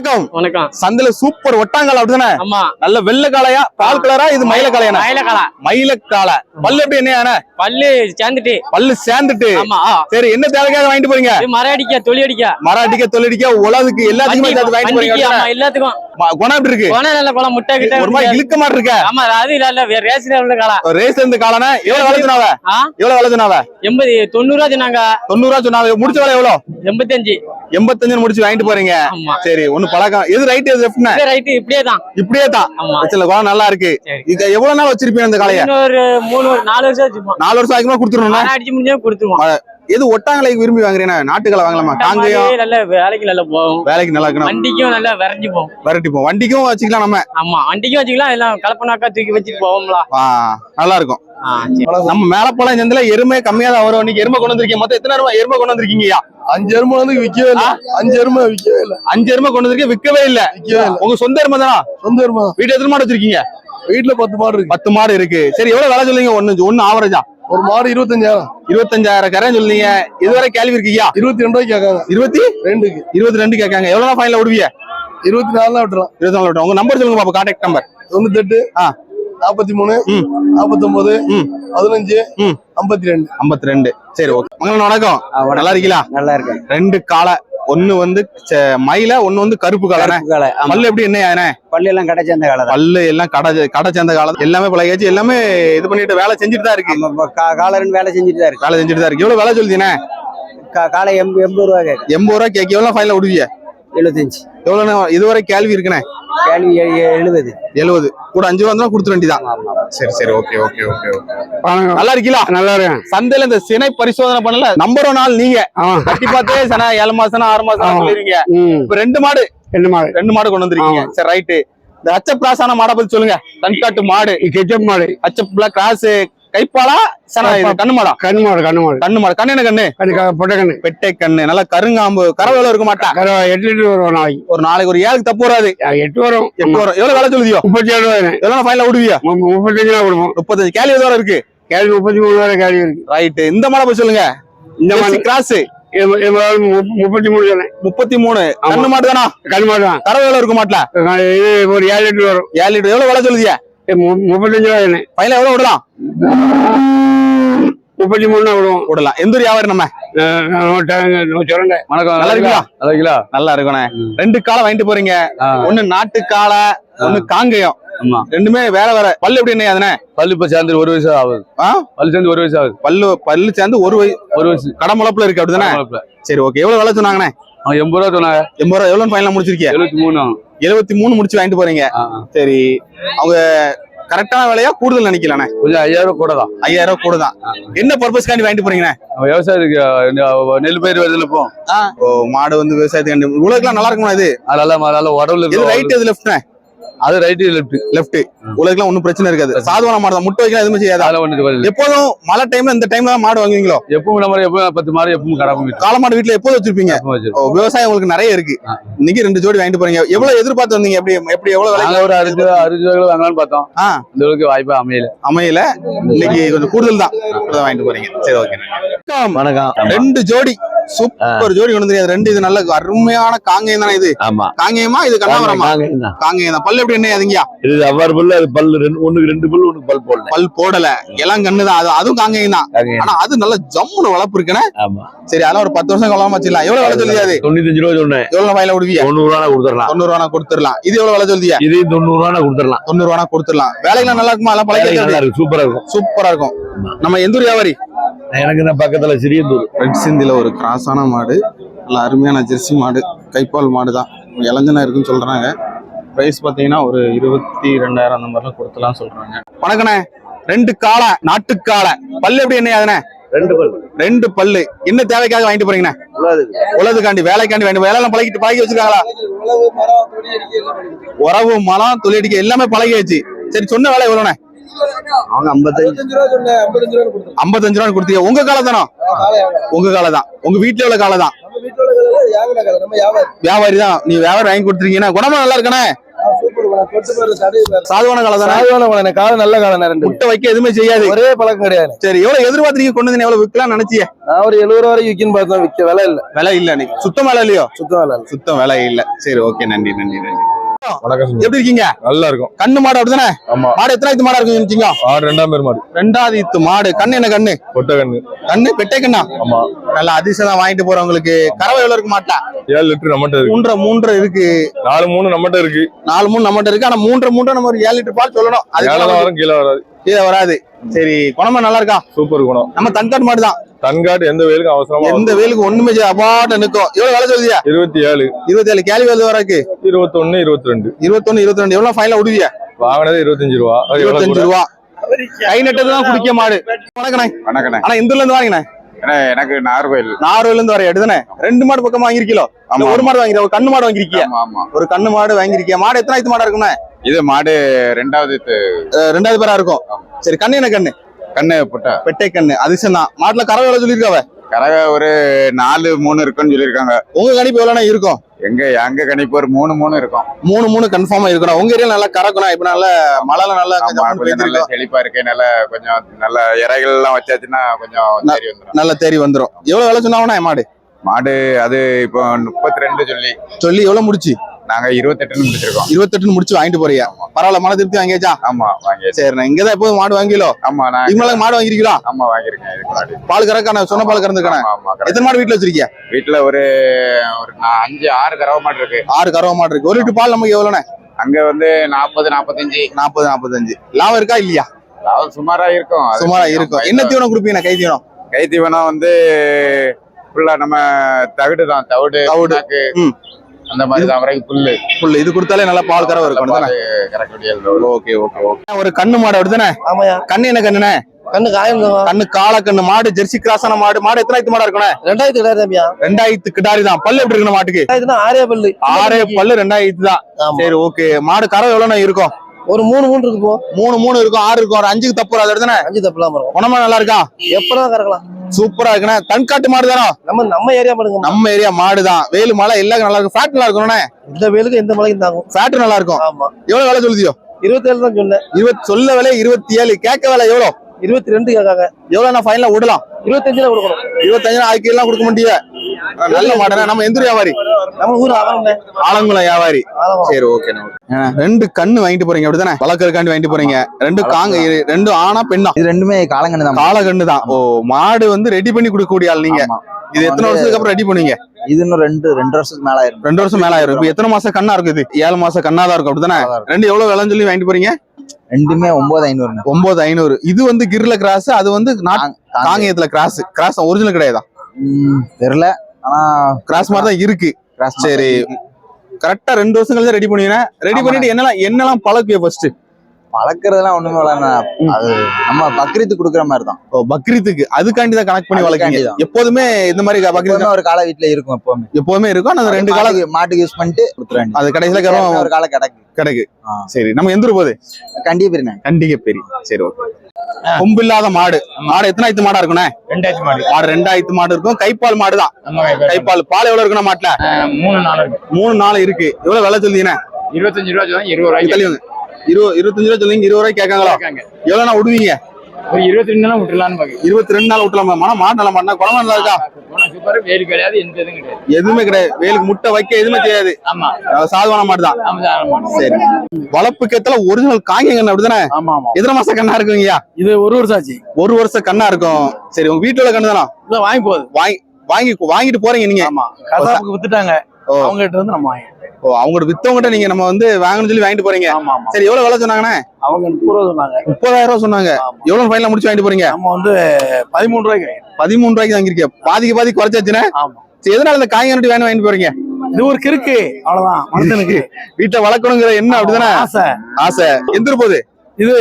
வணக்கம். வணக்கம். சந்தையில சூப்பர் ஒட்டாங்கல் அப்படிதானே? ஆமா. நல்ல வெள்ளை காளையா? பால் கலரா இது மயில காளையா மயிலக்காலா மயில காளை. பல்லு எப்படி என்ன பல்லு சேர்ந்துட்டு. பல்லு சேர்ந்துட்டு. ஆமா. சரி என்ன தேவைக்காக வாங்கிட்டு போறீங்க? மர அடிக்க தொழி அடிக்க. மராட்டிக்க தொழிடிக்க உலகுக்கு எல்லாத்துக்குமே வாங்கிட்டு போறீங்க எல்லாத்துக்கும். குணம் எப்படி இருக்கு? நல்ல குளம் முட்டை கிட்ட ஒரு மாதிரி இழுக்க மாதிரி இருக்க. ஆமா அது இல்ல இல்ல ரேஸ்ல உள்ள காலா ரேஸ் இருந்து காலனா எவ்வளவு வேலை சொன்னாவ? ஆ? எவ்வளவு வேலை சொன்னாவ? எண்பது தொண்ணூறு ரூபா சொன்னாங்க. தொண்ணூறு ரூபா சொன்னாவ. முடிச்ச வேலை எவ்வளவு? எண்பத்தஞ்சு. எண்பத்தஞ்சு முடிச்சு வாங்கிட்டு போறீங்க. சரி ஒண்ணு பழக்கம். எது ரைட் எது லெஃப்ட்னா ரைட்டு இப்படியே தான் இப்படியே தான். சில குணம் நல்லா இருக்கு. இது எவ்வளவு நாள் வச்சிருப்பீங்க இந்த காளைய? இன்னொரு மூணு ஒரு நாலு வருஷம் நாலு வருஷம் ஆகுமா கொடுத்துருணும் மர அடிச்சு முடிஞ்சா கொடுத்துருவோம். எது ஒட்டாங்கலைக்கு விரும்பி வாங்குறீங்கன்னா நாட்டுக்களை வாங்கலாமா? காங்கேயம். மாதிரி நல்ல வேலைக்கு நல்லா போகும். வேலைக்கு நல்லா இருக்கணும். வண்டிக்கும் நல்லா விரைஞ்சு போகும். விரட்டிப்போம். வண்டிக்கும் வச்சுக்கலாம் நம்ம. ஆமா வண்டிக்கும் வச்சுக்கலாம் எல்லாம் கலப்பனாக்கா தூக்கி வச்சுட்டு போவோம்ல. ஆ, நல்லா இருக்கும். நம்ம மேலப்பழம் சந்தில எருமை கம்மியா தான் வரும். இன்னைக்கு எருமை கொண்டு வந்திருக்கீங்க. மொத்தம் எத்தனை ரூபாய் எருமை கொண்டு வந்திருக்கீங்கயா அஞ்சு எருமை வந்து விக்கவே இல்ல. அஞ்சு எருமை விக்கவே இல்ல. அஞ்சு எருமை கொண்டு வந்திருக்கீங்க விற்கவே இல்ல. விக்கவே இல்ல. உங்க சொந்த எருமை தானா? சொந்த எருமை. வீட்டு எத்தனை மாடு வச்சிருக்கீங்க? வீட்டுல பத்து மாடு இருக்கு. பத்து மாடு இருக்கு. சரி எவ்வளவு விலை சொல்லுங்க? ஒண்ணு ஒண்ணு ஆவரேஜா ஒரு மாடு இருபத்தஞ்சாயிரம். இருபத்தஞ்சாயிரம் கரைன்னு சொல்லுங்க இதுவரை கேள்வி இருக்கீங்க இருபத்தி ரெண்டு ரூபாய்க்கு கேட்காங்க. இருபத்தி? ரெண்டுக்கு. இருபத்தி ரெண்டு கேட்காங்க. எவ்வளவு ஃபைனல விடுவீங்க இருபத்தி நாலு விட்டுறோம் இருபத்தி நாலு விட்டுறோம். உங்க நம்பர் சொல்லுங்க பாப்பா கான்டாக்ட் நம்பர் தொண்ணூத்தெட்டு ஆ. நாற்பத்தி மூணு ம். நாற்பத்தொன்பது ம். பதினஞ்சு ம். ஐம்பத்தி ரெண்டு. ஐம்பத்தி ரெண்டு. சரி ஓகே மங்களம் வணக்கம். நல்லா இருக்கீங்களா? நல்லா இருக்கேன். ரெண்டு காளை ஒண்ணு வந்து மயில ஒண்ணு வந்து கருப்பு காலை பல்லு எப்படி என்ன பள்ளி எல்லாம் கடை சேர்ந்த காலை தான். பல்லு எல்லாம் கடை கடை சேர்ந்த காலம் எல்லாமே பழகியாச்சு. எல்லாமே இது பண்ணிட்டு வேலை செஞ்சுட்டு தான் இருக்கு. காலரன் வேலை செஞ்சுட்டு தான் இருக்கு. வேலை செஞ்சுட்டு தான் இருக்கு. எவ்வளவு வேலை சொல்லுதீங்க கா- காலை எண்பது ரூபா எண்பது ரூபா கேட்க எவ்வளவு ஃபைனல் விடுவீங்க எழுபத்தஞ்சு. எவ்வளவு இதுவரை கேள்வி இருக்குண்ணே? எழுபது எழுபது கூட அஞ்சு ரூபா இருந்தா கொடுத்துட வேண்டியதான் சரி சரி. ஓகே ஓகே ஓகே நல்லா இருக்கீங்களா? நல்லா இருக்கேன். சந்தையில இந்த சினை பரிசோதனை பண்ணல? நம்பர் ஒன் நாள் நீங்க. கட்டி பார்த்தே சனா ஏழு மாசம் ஆறு மாசம். சொல்லிருக்கீங்க இப்ப ரெண்டு மாடு. என்ன மாடு. ரெண்டு மாடு கொண்டு வந்திருக்கீங்க. சரி ரைட்டு இந்த அச்ச பிராசான மாடை பத்தி சொல்லுங்க. தன்காட்டு மாடு. கெச்சப் மாடு. அச்சப்புல கிராஸ் கைப்பாலா? சனா இது கண்ணு மாடா கண்ணு என்ன கண்ணு. பொட்டை கண்ணு பெட்டை கண்ணு. நல்லா கருங்காம்பு. கரவேல இருக்க மாட்டா எட்டு லிட்டர் வரும் நாளைக்கு. ஒரு நாளைக்கு ஒரு ஏழுக்கு தப்பு வராது. எட்டு வரும். எட்டு வரும். எவ்வளவு வேலை சொல்லுதியோ? முப்பத்தி ஏழு ரூபாய் எவ்வளவு ஃபைனல விடுவியா முப்பத்தஞ்சு ரூபா கொடுப்போம். முப்பத்தஞ்சு. கேள்வி எதோட இருக்கு? கேள்வி முப்பத்தி மூணு ரூபாய் கேள்வி இருக்கு. ரைட்டு இந்த மாடை போய் சொல்லுங்க. இந்த மாதிரி கிராஸ் முப்பத்தி மூணு சொன்னேன் முப்பத்தி மூணு. கண்ணு மாடு தானா? கண்ணு மாடு தான் கரவேல இருக்க மாட்டல ஒரு ஏழு லிட்டர் வரும். ஏழு லிட்டர். எவ்வளவு வேலை சொல்லுதியா? முப்பத்தஞ்சு ரூபாய் எவ்வளவு விடலாம்? முப்பத்தி மூணு விடுவோம். விடலாம். எந்த ஒரு வியாபாரம் நம்ம? வணக்கம் நல்லா இருக்கீங்களா? நல்லா இருக்கீங்களா? நல்லா இருக்கணே ரெண்டு காலை வாங்கிட்டு போறீங்க. ஒண்ணு நாட்டு காளை ஒண்ணு காங்கயம். ஆமா. ரெண்டுமே வேற வேற. பல்லு எப்படி என்ன அதுனே பல்லு இப்ப சேர்ந்து ஒரு வயசு ஆகுது? பல்லு சேர்ந்து ஒரு வயசு ஆகுது. பல்லு பல்லு சேர்ந்து ஒரு வயசு ஒரு வயசு. கடமுளப்புல இருக்கு அப்படிதானே. சரி ஓகே. எவ்வளவு வேலை சொன்னாங்கண்ணே? எண்பது ரூபா சொன்னாங்க. எண்பது ரூபா எவ்வளவு ஃபைனல் முடிச்சிருக்கீங்க எழுபத்தி மூணு. எழுபத்தி மூணு முடிச்சு வாங்கிட்டு போறீங்க. சரி அவங்க கரெக்டான விலையா கூடுதல் நினைக்கலாண்ணே கொஞ்சம் ஐயாயிரம் ரூபா கூட தான். ஐயாயிரம் ரூபாய் கூட தான். என்ன பர்பஸ்க்காண்டி வாங்கிட்டு போறீங்கண்ணே விவசாயத்துக்கு நெல் பயிர் வருதுல இப்போ மாடு வந்து விவசாயத்துக்கு உலகெல்லாம் நல்லா இருக்குமா இது? உடவுல இது இருக்கு ரைட் இது லெஃப்ட்ண்ணே அது ரைட்டு லெஃப்ட் லெஃப்ட் உலகெல்லாம் ஒன்றும் பிரச்சனை இருக்காது. சாதுவான மாடு தான். முட்டை வைக்கலாம் எதுவுமே செய்யாதா. ஒண்ணு வரல எப்போதும் மழை டைம்ல இந்த டைம்ல தான் மாடு வாங்குவீங்களோ? எப்பவும் நம்ம எப்பவும் பத்து மாடு எப்பவும் வீட்டுல. காளை மாடு வீட்டுல எப்போதும் வச்சிருப்பீங்க? விவசாயம் உங்களுக்கு நிறைய இருக்கு. இன்னைக்கு ரெண்டு ஜோடி வாங்கிட்டு போறீங்க. எவ்வளவு எதிர்பார்த்து வந்தீங்க? எப்படி எப்படி எவ்வளவு விலை ஒரு அறுபது அறுபது ரூபாய் வாங்கலாம்னு பார்த்தோம். இந்த அளவுக்கு வாய்ப்பா அமையல. அமையல. இன்னைக்கு கொஞ்சம் கூடுதல் தான். வாங்கிட்டு போறீங்க. சரி ஓகே வணக்கம். ரெண்டு ஜோடி. சூப்பர் ஜோடி கொண்டு. ரெண்டு இது நல்ல அருமையான காங்கேயம் தானே இது? ஆமா. காங்கேயமா? இது கண்ணாவரமா காங்கேயம் தான். பல்லு எப்படி என்ன அதுங்கயா இது அவ்வாறு பல்லு அது பல்லு ரெண்டு ஒண்ணுக்கு ரெண்டு பல்லு ஒண்ணுக்கு பல் போடல. பல் போடல. எல்லாம் கண்ணு தான். அது அதுவும் காங்கேயம் தான். ஆனா அது நல்ல ஜம்முன்னு வளர்ப்பு இருக்குன்னு ஆமா. சரி அதெல்லாம் ஒரு பத்து வருஷம் கொள்ளாம வச்சிடலாம் எவ்வளவு விலை சொல்லியா அது? தொண்ணூத்தஞ்சு ரூபா சொன்னேன். எவ்வளவு வயல விடுவியா? தொண்ணூறு ரூபா கொடுத்துடலாம். தொண்ணூறு ரூபா கொடுத்துடலாம். இது எவ்வளவு விலை சொல்லியா இதையும் தொண்ணூறு ரூபா கொடுத்துடலாம். தொண்ணூறு ரூபா கொடுத்துடலாம். வேலைக்கெல்லாம் நல்லா இருக்குமா? எல்லாம் இருக்கு. சூப்பரா இருக்கும். சூப்பரா இருக்கும். நம்ம எந்தூர் வியாபாரி? எனக்கு இந்த பக்கத்துல சிறியந்தூர் ரெட் சிந்தில ஒரு கிராஸான மாடு நல்ல அருமையான ஜெர்சி மாடு கைப்பால் மாடு தான். இளஞ்சனா இருக்குன்னு சொல்றாங்க. பிரைஸ் பாத்தீங்கன்னா ஒரு இருபத்தி ரெண்டாயிரம் அந்த மாதிரிலாம் கொடுத்தலாம் சொல்றாங்க. வணக்கண்ணே. ரெண்டு காளை நாட்டு காளை பல்லு எப்படி என்ன அதுனே ரெண்டு பல் ரெண்டு பல்லு. என்ன தேவைக்காக வாங்கிட்டு போறீங்கண்ணே? உலதுக்காண்டி வேலைக்காண்டி வாங்கி வேலையெல்லாம் பழகிட்டு பழகி வச்சிருக்காங்களா? உறவு மலம் தொழிலடிக்க எல்லாமே பழகியாச்சு. சரி சொன்ன வேலை எவ்வளோண்ணே? அவங்க ஐம்பத்தஞ்சு. ஐம்பத்தஞ்சு ரூபா கொடுத்தீங்க உங்க காலை தானோ? உங்க காலை தான். உங்க வீட்டுல உள்ள காலை தான். வியாபாரி தான். நீ வியாபாரம் வாங்கி கொடுத்துருக்கீங்கன்னா குணமா. நல்லா இருக்கனே சாதுவான காலம் சாதுவான காலம் நல்ல காலம் ரெண்டு முட்டை வைக்க எதுவுமே செய்யாது. ஒரே பழக்கம் கிடையாது. சரி எவ்வளவு எதிர்பார்த்து கொண்டு வந்து எவ்வளவு விற்கலாம் நினைச்சிய? நான் ஒரு எழுபது ரூபா வரைக்கும் விற்கின்னு பார்த்தோம் விற்க விலை இல்ல. விலை இல்ல நீ. சுத்தம் விலை இல்லையோ? சுத்தம் விலை சுத்தம் விலை இல்ல. சரி ஓகே நன்றி நன்றி நன்றி. வணக்கம் எப்படி இருக்கீங்க? நல்லா இருக்கும். கண்ணு மாடு அப்படிதானே? மாடு எத்தனாயிரத்து மாடா இருக்கு நினைச்சீங்க? ஆறு ரெண்டாம் பேர் மாடு. ரெண்டாவது இத்து மாடு. கண்ணு என்ன கண்ணு? கொட்டை கண்ணு. கண்ணு? பெட்டை கண்ணா? ஆமா. நல்ல அதிசயம் வாங்கிட்டு போறவங்களுக்கு கறவை எவ்வளவு இருக்கு மாட்டா ஏழு லிட்டர் நம்மகிட்ட இருக்கு. மூன்றரை மூன்றரை இருக்கு. நாலு மூணு நம்மகிட்ட இருக்கு. நாலு மூணு நம்மகிட்ட இருக்கு. ஆனா மூன்றரை மூன்றரை நம்ம ஒரு ஏழு லிட்டர் பால் சொல்லணும். வரும் கீழே வராது. கீழே வராது. சரி குணமா நல்லா இருக்கா? சூப்பர் குணம். நம்ம தன்காட்டு மாடு தான் தன்காட்டு எந்த வெயிலுக்கும் அவசரமா எந்த வேலுக்கு ஒண்ணுமே செய்ய அபாட்ட நிக்கும் எவ்வளவு வேலை சொல்லுதியா இருபத்தி ஏழு. இருபத்தி ஏழு. கேள்வி வருது வரக்கு. இருபத்தொன்னு இருபத்தி ரெண்டு இருபத்தொன்னு இருபத்தி ரெண்டு எவ்வளவு ஃபைனலா விடுவியா வாங்கினது இருபத்தஞ்சு ரூபா. இருபத்தஞ்சு? ரூபா. கை நட்டதுதான் குடிக்க மாடு. வணக்கண்ணே. வணக்கண்ணே. ஆனா இந்த இருந்து வாங்கினேன் அண்ணே, எனக்கு நாகர்கோயில் நாகர்கோயில இருந்து வர எடுதானே ரெண்டு மாடு பக்கம் வாங்கிருக்கீங்களோ. ஒரு மாடு வாங்கிருக்க ஒரு கண்ணு மாடு வாங்கிருக்கிய ஒரு கண்ணு மாடு வாங்கிருக்கிய மாடு எத்தனை மாடா இருக்குண்ணே இது மாடு ரெண்டாவது ரெண்டாவது பேரா இருக்கும். சரி கண்ணு என்ன கண்ணு? கண்ணு புட்டை? பெட்டை கண்ணு. அதிசயம் தான் மாட்டுல கறவை எவ்வளவு சொல்லிருக்காவ கரக ஒரு நாலு மூணு இருக்குன்னு சொல்லியிருக்காங்க. உங்க கணிப்பு எவ்வளவு இருக்கும்? எங்க எங்க கணிப்பு ஒரு மூணு மூணு இருக்கும். மூணு மூணு கன்ஃபார்மா இருக்கணும். உங்க ஏரியா நல்லா கறக்கணும் இப்ப நல்லா மழைல நல்லா நல்ல. செழிப்பா இருக்கு நல்ல கொஞ்சம் நல்ல இறைகள் எல்லாம் வச்சாச்சுன்னா கொஞ்சம் சரி வந்துடும் நல்லா தேறி வந்துரும். எவ்வளவு வேலை சொன்னாவனா மாடு? மாடு அது இப்போ முப்பத்தி ரெண்டு சொல்லி. சொல்லி எவ்வளவு முடிச்சு? நாங்க இருபத்தெட்டுன்னு முடிச்சிருக்கோம். இருபத்தெட்டுன்னு முடிச்சு வாங்கிட்டு போறியா பரவாயில்ல மன திருப்தி வாங்கியாச்சா? ஆமா வாங்கியாச்சு. சரி நான் இங்கதான் எப்போதும் மாடு வாங்கிலோ ஆமா நான் மேல மாடு வாங்கிருக்கீங்களா ஆமா முன்னாடி. பால் கறக்கான சொன்ன பால் கறந்துக்கான. எத்தனை மாடு வீட்டுல வச்சிருக்கீங்க? வீட்டுல ஒரு ஒரு அஞ்சு ஆறு கறவை மாடு இருக்கு. ஆறு கறவை மாடு இருக்கு. ஒரு லிட்டர் பால் நமக்கு எவ்வளவுண்ணே அங்க வந்து நாற்பது நாற்பத்தஞ்சு நாற்பது நாற்பத்தஞ்சு லாபம் இருக்கா இல்லையா? அதாவது சுமாரா இருக்கும். சுமாரா இருக்கும். என்ன தீவனம் கொடுப்பீங்க கை தீவனம்? கை தீவனம் வந்து ஃபுல்லா நம்ம தவிடு தான் தவிடு தவிடு. அந்த மாதிரி தான் வரைக்கும் புல்லு. புல்லு. இது கொடுத்தாலே நல்லா பால் கறவை இருக்கும் தானே கரெக்ட் ஓகே ஓகே ஓகே. ஒரு கண்ணு மாடு அப்படிதானே? ஆமாயா கண்ணு என்ன கண்ணுனே கண்ணு காயம் கண்ணு காளை கண்ணு மாடு ஜெர்சி கிராஸான மாடு. மாடு எத்தனாயிரத்து மாடா இருக்கணும் ரெண்டாயிரத்தி கிடையாது தம்பியா ரெண்டாயிரத்து கிடாரி தான். பல்லு எப்படி இருக்கணும் மாட்டுக்கு? ஆறே பல்லு. ஆறே பல்லு ரெண்டாயிரத்து தான். சரி ஓகே. மாடு கறவை எவ்வளவு இருக்கும்? ஒரு மூணு மூணு இருக்கு போ மூணு மூணு இருக்கும் ஆறு இருக்கும். ஒரு அஞ்சுக்கு தப்பு அப்படிதானே? அஞ்சு தப்புலாம் இருக்கும் குணமா நல்லா இருக்கா? எப்பதான் கறக்கலாம்? சூப்பரா இருக்குண்ணே. தன்காட்டு மாடு தானே? நம்ம நம்ம ஏரியா பண்ணுங்க நம்ம ஏரியா மாடு தான். வேலு மலை எல்லாம் நல்லா இருக்கும். ஃபேட் நல்லா இருக்கணும்ண்ணே இந்த வேலுக்கு எந்த மலைக்கும் தாங்கும். ஃபேட் நல்லா இருக்கும். ஆமா. எவ்வளவு விலை சொல்லுதியோ? இருபத்தேழு தான் சொன்னேன். இருபத்தி சொல்ல விலை இருபத்தி ஏழு கேட்க விலை எவ்வளவு இருபத்தி ரெண்டு கேட்காங்க. எவ்வளவு நான் ஃபைனலா விடலாம்? இருபத்தஞ்சுல கொடுக்கணும். இருபத்தஞ்சு எல்லாம் கொடுக்க முடியாது நல்ல மாடனா நம்ம எந்த வியாபாரி? நம்ம ஊர் ஆலங்குளம். வியாபாரி. சரி ஓகே ரெண்டு கண்ணு வாங்கிட்டு போறீங்க அப்படிதானே? வளர்க்கறக்காண்டி வாங்கிட்டு போறீங்க. ரெண்டு காங்க ரெண்டு ஆனா பெண்ணா? இது ரெண்டுமே காலங்கன்னு தான் கால கண்ணு தான். ஓ மாடு வந்து ரெடி பண்ணி கொடுக்கக்கூடிய ஆள் நீங்க. இது எத்தனை வருஷத்துக்கு அப்புறம் ரெடி பண்ணுவீங்க? இது இன்னும் ரெண்டு ரெண்டு வருஷத்துக்கு மேல ஆயிரும். ரெண்டு வருஷம் மேல ஆயிரும். இப்ப எத்தனை மாசம் கண்ணா இருக்கு இது? ஏழு மாசம் கண்ணா தான் இருக்கும் அப்படிதானே? இருக்கும். ரெண்டு எவ்வளவு விலைன்னு சொல்லி வாங்கிட்டு போறீங்க? ரெண்டுமே ஒன்பது ஐநூறுங்க ஒன்பது ஐநூறு. இது வந்து கிர்ல கிராஸ் அது வந்து காங்கேயத்துல கிராஸ். கிராஸ் ஒரிஜினல் கிடையாதா? தெரியல. ஆனா கிராஸ் மாதிரி தான் இருக்கு. சரி. கரெக்டா ரெண்டு வருஷம் கழிச்சு ரெடி பண்ணுவீங்க ரெடி. பண்ணிட்டு என்னலாம் என்னலாம் பழக்குவிய ஃபர்ஸ்ட் வளர்க்கறதெல்லாம் ஒண்ணுமே வளர அது நம்ம பக்ரீத்து குடுக்குற மாதிரி தான் ஓ பக்ரீத்துக்கு. அதுக்காண்டி தான் கனெக்ட் பண்ணி வளர்க்கீங்க. எப்போதுமே இந்த மாதிரி பக்ரீத் ஒரு காலை வீட்டுல இருக்கும் எப்பவுமே எப்பவுமே இருக்கும்? அந்த ரெண்டு காலம் மாட்டுக்கு- யூஸ் பண்ணிட்டு கொடுத்துருவேன் அது கடைசியில கரும் ஒரு காலை கிடக்கு. கிடைக்கு. சரி நம்ம எந்திர போகுது? கண்டிப்பா இருந்தேன் கண்டிகை பெரிய. சரி ஓகே. கொம்பு இல்லாத மாடு மாடு எத்தனாயிரத்து மாடா இருக்குண்ணே? ரெண்டாயிரத்தி மாடு. மாடு ரெண்டாயிரத்து மாடு இருக்கும். கைப்பால் மாடு தான். கைப்பால். பால் எவ்வளவு இருக்குண்ணா மாட்டுல? மூணு நாள் இருக்கு. மூணு நாள் இருக்கு. எவ்வளவு விலை சொல்லுதீங்கண்ணே? இருபத்தஞ்சு ரூபா இருபது தள்ளிவங்க இருபது இருபத்தஞ்சு ரூபா சொல்லுங்க இருபது ரூபாய் கேட்காங்களா? கேட்காங்க. எவ்வளவு விடுவீங்க? ஒரு இருபத்தி ரெண்டு நாள் விட்டுலான்னு பாக்கு இருபத்தி ரெண்டு நாள் விட்டுலாமா மன மாடு நல்ல மாட்டா குழம்பு நல்லா இருக்கா? சூப்பர் வேறு கிடையாது எந்த இதுவும் கிடையாது. எதுவுமே கிடையாது. வேலுக்கு முட்டை வைக்க எதுவுமே தெரியாது. ஆமா. சாதுவான மாடு தான். சரி. வளர்ப்பு கேத்தல ஒரிஜினல் காங்க கண்ணு அப்படிதானே? ஆமா ஆமா. எத்தனை மாசம் கண்ணா இருக்குங்கய்யா இது ஒரு வருஷம் ஆச்சு. ஒரு வருஷம் கண்ணா இருக்கும். சரி உங்க வீட்டுல உள்ள கண்ணு தானா இல்ல வாங்கி போகுது. வாங்கி வாங்கி வாங்கிட்டு போறீங்க நீங்க. ஆமா. வித்துட்டாங்க. அவங்க கிட்ட இருந்து நம்ம ஓ அவங்களோட வித்தவங்ககிட்ட நீங்க நம்ம வந்து வாங்கணும்னு சொல்லி வாங்கிட்டு போறீங்க. ஆமா ஆமா. சரி எவ்வளவு விலை சொன்னாங்கண்ணே? அவங்க முப்பது ரூபா சொன்னாங்க. முப்பதாயிரம் ரூபாய் சொன்னாங்க. எவ்வளவு ஃபைனலா முடிச்சு வாங்கிட்டு போறீங்க? நம்ம வந்து பதிமூணு ரூபாய்க்கு பதிமூணு ரூபாய்க்கு வாங்கிருக்கீங்க பாதிக்கு பாதி குறைச்சாச்சுன்னு ஆமா. சரி எதனால இந்த காய் கண்டு வேணும் வாங்கிட்டு போறீங்க? இது ஒரு கிறுக்கு. அவ்வளவுதான். மனுஷனுக்கு. வீட்டுல வளர்க்கணுங்கிற என்ன அப்படிதானே? ஆசை. ஆசை. எந்திர போகுது? இது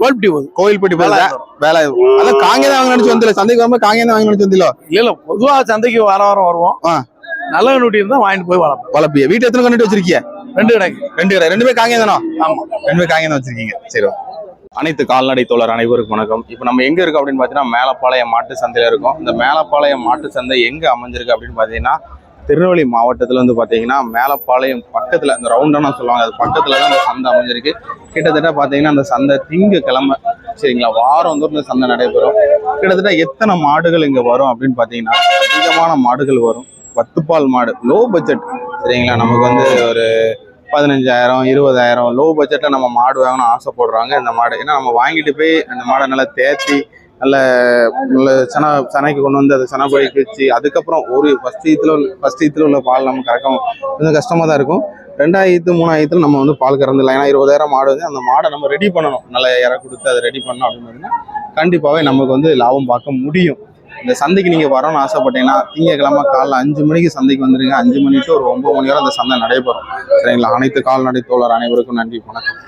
கோல்பட்டி போகுது. கோயில்பட்டி போகுது? வேலை அதான் காங்கே தான் வாங்க நினைச்சு வந்தில சந்தைக்கு வரும்போது காங்கே தான் வாங்க நினைச்சு வந்திலோ இல்ல இல்ல பொதுவா சந்தைக்கு வார வாரம் வருவோம். நல்ல கண்ணுட்டி இருந்தா வாங்கிட்டு போய் வளர்ப்போம் வளர்ப்பிய? வீட்டு எத்தனை கண்டுட்டு வச்சிருக்கீங்க ரெண்டு கடைக்கு ரெண்டு கடை ரெண்டுமே தானோ ஆமா. ரெண்டுமே காங்கே தான் வச்சிருக்கீங்க. சரி அனைத்து கால்நடை தோழர் அனைவருக்கும் வணக்கம். இப்போ நம்ம எங்க இருக்கோம் அப்படின்னு பார்த்தீங்கன்னா மேலப்பாளையம் மாட்டு சந்தையில இருக்கோம். இந்த மேலப்பாளையம் மாட்டு சந்தை எங்க அமைஞ்சிருக்கு அப்படின்னு பார்த்தீங்கன்னா திருநெல்வேலி மாவட்டத்துல வந்து பாத்தீங்கன்னா மேலப்பாளையம் பக்கத்துல இந்த ரவுண்டானா சொல்லுவாங்க. அது பக்கத்துல தான் அந்த சந்தை அமைஞ்சிருக்கு. கிட்டத்தட்ட பாத்தீங்கன்னா அந்த சந்தை திங்க கிழமை சரிங்களா வாரம் தோறும் இந்த சந்தை நடைபெறும். கிட்டத்தட்ட எத்தனை மாடுகள் இங்க வரும் அப்படின்னு பாத்தீங்கன்னா அதிகமான மாடுகள் வரும். பத்துப்பால் மாடு. லோ பட்ஜெட் சரிங்களா? நமக்கு வந்து ஒரு பதினஞ்சாயிரம் இருபதாயிரம் லோ பட்ஜெட்டில் நம்ம மாடு வாங்கணும் ஆசைப்படுறாங்க இந்த மாடு. ஏன்னா நம்ம வாங்கிட்டு போய் அந்த மாடை நல்லா தேத்தி நல்ல நல்ல சன சனைக்கு கொண்டு வந்து அதை சனப்படிக்கு வச்சு அதுக்கப்புறம் ஒரு ஃபர்ஸ்ட் உள்ள ஃபஸ்ட் ஈத்தில் உள்ள பால் நம்ம கறக்கும். கொஞ்சம் கஷ்டமாக தான் இருக்கும். ரெண்டாயிரத்து மூணாயிரத்தில் நம்ம வந்து பால் கறந்துடலாம் ஏன்னா இருபதாயிரம் மாடு வந்து அந்த மாடை நம்ம ரெடி பண்ணணும். நல்லா இற கொடுத்து அதை ரெடி பண்ணோம் அப்படின்னு கண்டிப்பாகவே நமக்கு வந்து லாபம் பார்க்க முடியும். இந்த சந்தைக்கு நீங்க வரணும்னு ஆசைப்பட்டீங்கன்னா திங்கக்கிழமை காலைல அஞ்சு மணிக்கு சந்தைக்கு வந்துருங்க. அஞ்சு மணி to ஒரு ஒம்பது மணி வரை அந்த சந்தை நடைபெறும். சரிங்களா? அனைத்து கால்நடை தோழர் அனைவருக்கும் நன்றி வணக்கம்.